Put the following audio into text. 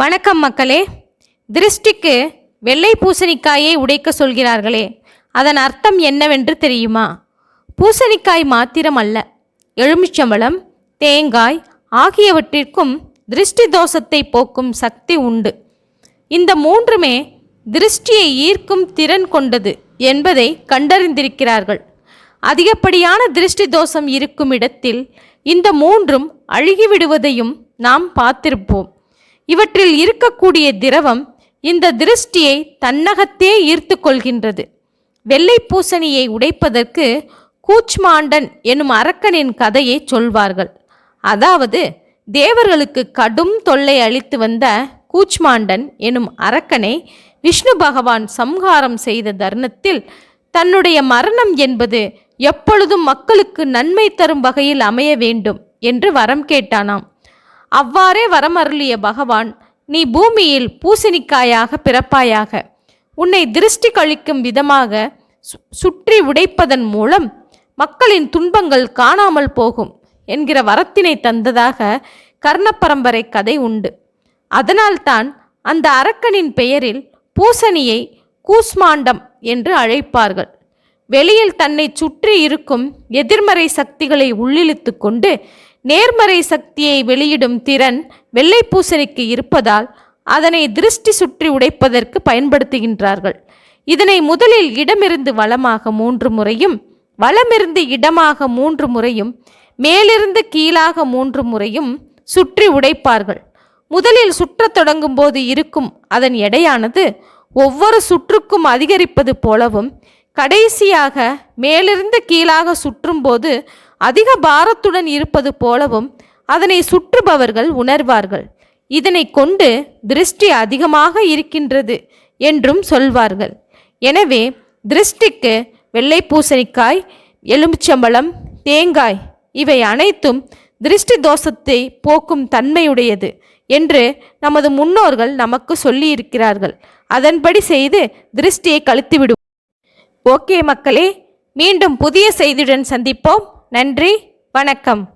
வணக்கம் மக்களே. திருஷ்டிக்கு வெள்ளை பூசணிக்காயை உடைக்க சொல்கிறார்களே. அதன் அர்த்தம் என்னவென்று தெரியுமா? பூசணிக்காய் மாத்திரம் அல்ல எலுமிச்சம்பழம் தேங்காய் ஆகியவற்றிற்கும் திருஷ்டி தோஷத்தை போக்கும் சக்தி உண்டு. இந்த மூன்றுமே திருஷ்டியை ஈர்க்கும் திறன் கொண்டது என்பதை கண்டறிந்திருக்கிறார்கள். அதிகப்படியான திருஷ்டி தோஷம் இருக்கும் இடத்தில் இந்த மூன்றும் அழுகிவிடுவதையும் நாம் பார்த்திருப்போம். இவற்றில் இருக்கக்கூடிய திரவம் இந்த திருஷ்டியை தன்னகத்தே ஈர்த்து கொள்கின்றது வெள்ளை பூசணியை உடைப்பதற்கு கூச்மாண்டன் எனும் அரக்கனின் கதையை சொல்வார்கள். அதாவது தேவர்களுக்கு கடும் தொல்லை அளித்து வந்த கூச்மாண்டன் எனும் அரக்கனை விஷ்ணு பகவான் சம்ஹாரம் செய்த தருணத்தில் தன்னுடைய மரணம் என்பது எப்பொழுதும் மக்களுக்கு நன்மை தரும் வகையில் அமைய வேண்டும் என்று வரம் கேட்டானாம். அவ்வாறே வரமருளிய பகவான் நீ பூமியில் பூசணிக்காயாக பிறப்பாயாக. உன்னை திருஷ்டி கழிக்கும் விதமாக சுற்றி உடைப்பதன் மூலம் மக்களின் துன்பங்கள் காணாமல் போகும் என்கிற வரத்தினை தந்ததாக கர்ணப்பரம்பரை கதை உண்டு. அதனால்தான் அந்த அரக்கனின் பெயரில் பூசணியை கூஸ்மாண்டம் என்று அழைப்பார்கள். வெளியில் தன்னை சுற்றி இருக்கும் எதிர்மறை சக்திகளை உள்ளிழுத்து கொண்டு நேர்மறை சக்தியை வெளியிடும் திறன் வெள்ளை பூசணிக்கு இருப்பதால் அதனை திருஷ்டி சுற்றி உடைப்பதற்கு பயன்படுத்துகின்றார்கள். இதனை முதலில் இடமிருந்து வளமாக மூன்று முறையும் வளமிருந்து இடமாக மூன்று முறையும் மேலிருந்து கீழாக மூன்று முறையும் சுற்றி உடைப்பார்கள். முதலில் சுற்றத் தொடங்கும் போது இருக்கும் அதன் எடையானது ஒவ்வொரு சுற்றுக்கும் அதிகரிப்பது போலவும் கடைசியாக மேலிருந்து கீழாக சுற்றும்போது அதிக பாரத்துடன் இருப்பது போலவும் அதனை சுற்றுபவர்கள் உணர்வார்கள். இதனை கொண்டு திருஷ்டி அதிகமாக இருக்கின்றது என்றும் சொல்வார்கள். எனவே திருஷ்டிக்கு வெள்ளை பூசணிக்காய் எலுமிச்சம்பழம் தேங்காய் இவை அனைத்தும் திருஷ்டி தோஷத்தை போக்கும் தன்மையுடையது என்று நமது முன்னோர்கள் நமக்கு சொல்லியிருக்கிறார்கள். அதன்படி செய்து திருஷ்டியை கழித்துவிடும் ஓகே மக்களே மீண்டும் புதிய செய்தியுடன் சந்திப்போம். நன்றி வணக்கம்.